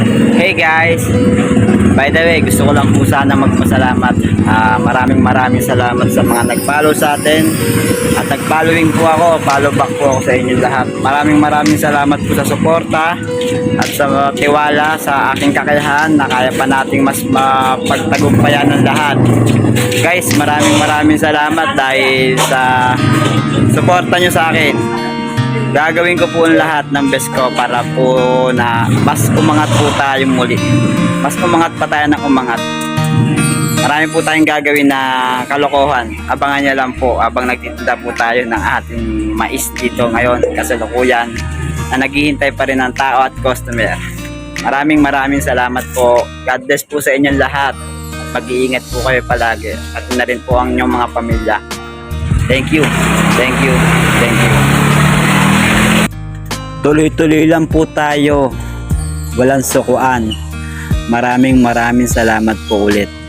Hey guys! By the way, gusto ko lang po sana magpasalamat. Ah, maraming maraming salamat sa mga nag-follow sa atin. At nag-following po ako, follow back po ako sa inyo lahat. Maraming maraming salamat po sa suporta at sa tiwala sa aking kakayahan na kaya pa nating mas mapagtagumpayan ng lahat. Guys, maraming maraming salamat dahil sa suporta nyo sa akin gagawin ko po ang lahat ng best ko para po na mas umangat po tayo muli. Mas umangat pa tayo ng umangat. Marami po tayong gagawin na kalokohan. Abangan niya lang po habang nagtitinda po tayo ng ating mais dito ngayon kasalukuyan na naghihintay pa rin ng tao at customer. Maraming maraming salamat po. God bless po sa inyong lahat. Mag-iingat po kayo palagi at na rin po ang inyong mga pamilya. Thank you. Thank you. Thank you. Tuloy-tuloy lang po tayo. Walang sukuan. Maraming maraming salamat po ulit.